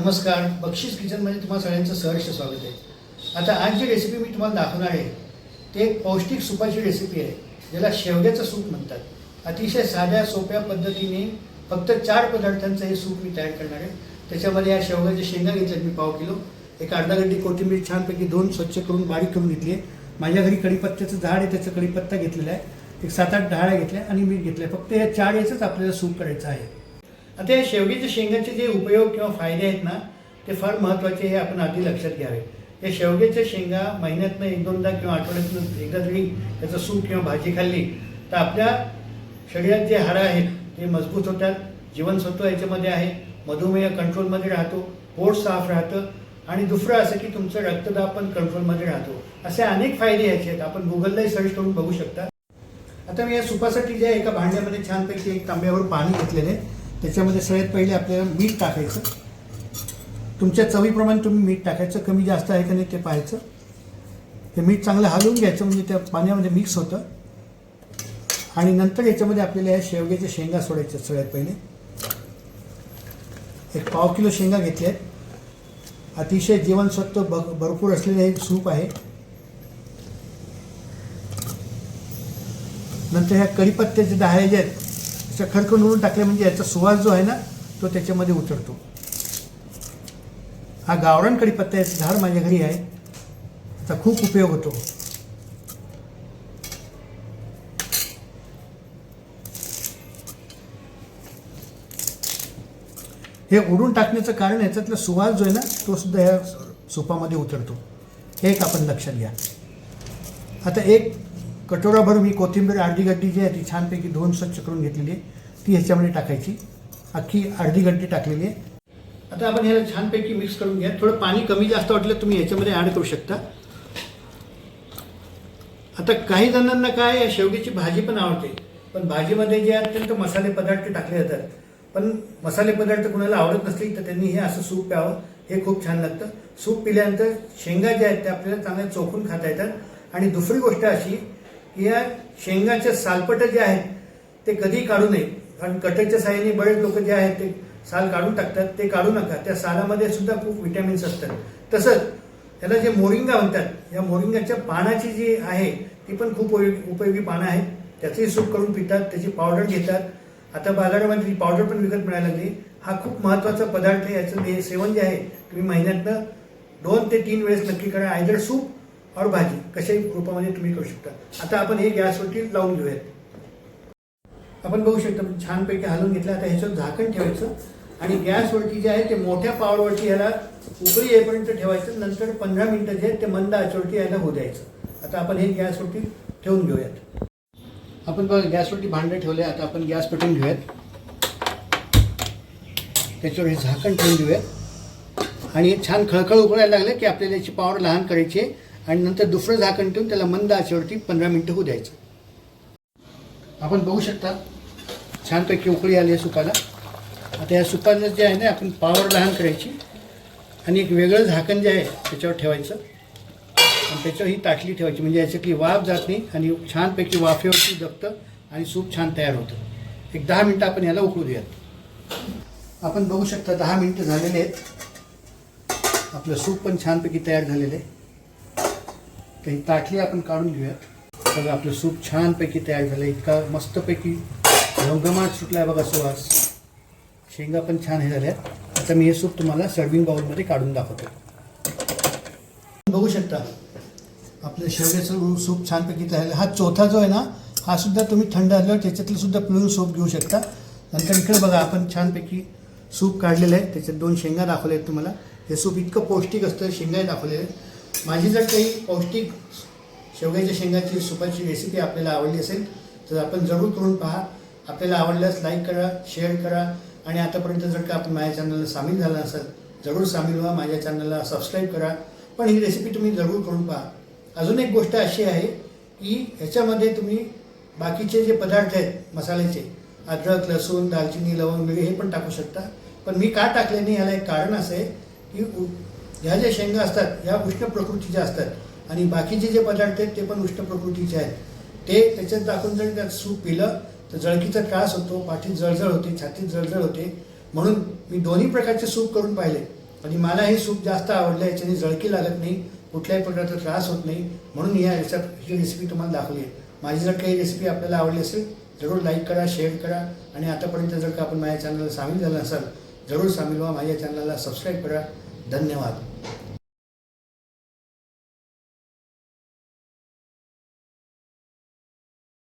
नमस्कार. बक्षीस किचनमध्ये तुम्हाला सगळ्यांचं सहर्ष स्वागत आहे. आता आज जी रेसिपी मी तुम्हाला दाखवणार आहे. ते एक पौष्टिक सुपाची रेसिपी आहे. ज्याला शेवग्याचं सूप म्हणतात. अतिशय साध्या सोप्या पद्धतीने फक्त चार पदार्थांचं हे सूप मी तयार करणार आहे. त्याच्यामध्ये या शेवग्याच्या शेंगा घेतल्यात मी पाव किलो. एक अर्धा गड्डी कोथिंबीर छानपैकी दोन स्वच्छ करून बारीक करून घेतली आहे. माझ्या घरी कढीपत्त्याचं झाड आहे त्याचं कढीपत्ता घेतलेला आहे. एक सात आठ डाळ्या घेतल्या आणि मीठ घेतलं आहे फक्त या चार याचंच आपल्याला सूप करायचं आहे. आता या शेवग्याच्या शेंगाचे जे उपयोग किंवा फायदे आहेत ना ते फार महत्त्वाचे हे आपण आधी लक्षात घ्यावे. या शेवग्याच्या शेंगा महिन्यातनं एक दोनदा किंवा आठवड्यातनं एकदा जरी त्याचं सूप किंवा भाजी खाल्ली तर आपल्या शरीरात जे हाडं आहेत ते मजबूत होतात जीवनसत्व याच्यामध्ये आहे मधुमेह कंट्रोलमध्ये राहतो पोट साफ राहतं आणि दुसरं असं की तुमचं रक्तदाब पण कंट्रोलमध्ये राहतो. असे अनेक फायदे याचे आहेत. आपण गुगललाही सर्च करून बघू शकता. आता मी या सुपासाठी जे आहे एका भांड्यामध्ये छानपैकी एक तांब्यावर पाणी घेतलेलं आहे. त्याच्यामध्ये सगळ्यात पहिले आपल्याला मीठ टाकायचं. तुमच्या चवीप्रमाणे तुम्ही मीठ टाकायचं. कमी जास्त आहे का नाही ते पाहायचं. ते मीठ चांगलं हलवून घ्यायचं म्हणजे त्या पाण्यामध्ये मिक्स होतं. आणि नंतर याच्यामध्ये आपल्याला या शेवग्याच्या शेंगा सोडायच्या सगळ्यात पहिले. एक पाव किलो शेंगा घेतल्या आहेत. अतिशय जीवनसत्व भ भरपूर असलेले हे सूप आहे. नंतर ह्या कढीपत्त्याचे डहाळे जे आहेत. खडकन उडून टाकले म्हणजे याचा सुवास जो आहे ना तो त्याच्यामध्ये उतरतो. हा गावरान कढीपत्ता याचं झाड माझ्या घरी आहे. त्याचा खूप उपयोग होतो. हे उडून टाकण्याचं कारण याच्यातला सुवास जो आहे ना तो सुद्धा ह्या सुपामध्ये उतरतो. हे एक आपण लक्षात घ्या. आता एक कटोराभर मी कोथिंबीर अर्धी गड्डी जी आहे ती छानपैकी धुवून स्वच्छ करून घेतलेली आहे. ती ह्याच्यामध्ये टाकायची. अख्खी अर्धी गड्डी टाकलेली आहे. आता आपण ह्याला छानपैकी मिक्स करून घ्या. थोडं पाणी कमी जास्त वाटलं तुम्ही ह्याच्यामध्ये ॲड करू शकता. आता काही जणांना काय आहे, शेवग्याची भाजी पण आवडते. पण भाजीमध्ये जे अत्यंत मसाले पदार्थ टाकले जातात. पण मसाले पदार्थ कुणाला आवडत नसतील तर त्यांनी हे असं सूप प्यावं. हे खूप छान लागतं. सूप पिल्यानंतर शेंगा ज्या आहेत त्या आपल्याला चांगल्या चोखून खाता येतात. आणि दुसरी गोष्ट अशी या शेंगाच्या सालपट जे आहेत ते कधी काढू नये. कारण कटरच्या साह्याने बरेच लोक जे आहेत ते साल काढून टाकतात ते काढू नका. त्या सालामध्ये सुद्धा खूप विटॅमिन्स असतात. तसंच त्याला जे मोरिंगा म्हणतात या मोरिंगाच्या पानाची जी आहे ती पण खूप उपयोगी उपयोगी पानं आहेत. त्याचंही सूप करून पितात त्याची पावडर घेतात. आता बाजारामध्ये ती पावडर पण विकत मिळायला लागली. हा खूप महत्त्वाचा पदार्थ आहे. याचं हे सेवन जे आहे तुम्ही महिन्यातनं दोन ते तीन वेळेस नक्की करा. आयदर सूप और भाजी कशाही रूपामध्ये तुम्ही करू शकता. आता आपण हे गॅसवरती लावून घेऊयात. आपण बघू शकतो म्हणजे छानपैकी हलवून घेतलं आता ह्याच्यावर झाकण ठेवायचं. आणि गॅसवरती जे आहे ते मोठ्या पावरवरती ह्याला उकळी येईपर्यंत ठेवायचं. नंतर पंधरा मिनटं जे आहेत ते मंद आचवरती यायला होऊ द्यायचं. आता आपण हे गॅसवरती ठेवून घेऊयात. आपण बघा गॅसवरती भांडं ठेवले आता आपण गॅस पेटून घेऊयात. त्याच्यावर हे झाकण ठेवून देऊयात आणि हे छान खळखळ उकळायला लागलं की आपल्याला याची पावर लहान करायची आहे. आणि नंतर दुसरं झाकण ठेवून त्याला मंद आचेवरती पंधरा मिनटं होऊ द्यायचं. आपण बघू शकता छानपैकी उकळी आली आहे सुपाला आता या सुपाला जे आहे ना आपण पावर लहान करायची आणि एक वेगळं झाकण जे आहे त्याच्यावर ठेवायचं. आणि त्याच्यावर ही ताटली ठेवायची म्हणजे याच्यातली वाफ जात नाही आणि छानपैकी वाफेवरती जगतं आणि सूप छान तयार होतं. एक दहा मिनटं आपण याला उकळू देऊयात. आपण बघू शकता दहा मिनटं झालेले आहेत. आपलं सूप पण छानपैकी तयार झालेलं आहे. तर ही ताटली आपण काढून घेऊयात. बघा आपलं सूप छानपैकी तयार झालं. इतका मस्तपैकी घमघमाट सुटला आहे बघा सुवास शेंगा पण छान हे झाल्या आता मी हे सूप तुम्हाला सर्विंग बाउलमध्ये काढून दाखवतो. बघू शकता आपलं शेवग्याचं सूप छानपैकी तयार झालं. हा चौथा जो आहे ना हा सुद्धा तुम्ही थंड झाल्यावर त्याच्यातलं सुद्धा पिळून सूप घेऊ शकता. नंतर इकडे बघा आपण छानपैकी सूप काढलेलं आहे. त्याच्यात दोन शेंगा दाखवल्या आहेत तुम्हाला. हे सूप इतकं पौष्टिक असतं शेंगाही दाखवलेले आहेत. माझी जर काही पौष्टिक शेवग्याच्या शेंगाची सुपाची रेसिपी आपल्याला आवडली असेल तर आपण जरूर करून पहा. आपल्याला आवडल्यास लाईक करा शेअर करा. आणि आतापर्यंत जर का आपण माझ्या चॅनलला सामील झाला असाल जरूर सामील व्हा. माझ्या चॅनलला सबस्क्राईब करा. पण ही रेसिपी तुम्ही जरूर करून पहा. अजून एक गोष्ट अशी आहे की ह्याच्यामध्ये तुम्ही बाकीचे जे पदार्थ आहेत मसाल्याचे अद्रक लसूण दालचिनी लवंग मिरी हे पण टाकू शकता. पण मी का टाकले नाही याला एक कारण असं आहे की ह्या ज्या शेंगा असतात ह्या उष्ण प्रकृतीच्या असतात आणि बाकीचे जे पदार्थ आहेत ते पण उष्ण प्रकृतीचे आहेत. ते त्याच्यात टाकून जर त्यात सूप पिलं तर जळकीचा त्रास होतो पाठीत जळजळ होते छातीत जळजळ होते. म्हणून मी दोन्ही प्रकारचे सूप करून पाहिले. आणि मला हे सूप जास्त आवडलं याच्याने जळकी लागत नाही कुठल्याही प्रकारचा त्रास होत नाही. म्हणून या याच्यात ही रेसिपी तुम्हाला दाखवली आहे. माझी जर काही रेसिपी आपल्याला आवडली असेल जरूर लाईक करा शेअर करा. आणि आतापर्यंत जर का आपण माझ्या चॅनलला सामील झाला असाल जरूर सामील व्हा. माझ्या चॅनलला सबस्क्राईब करा. धन्यवाद.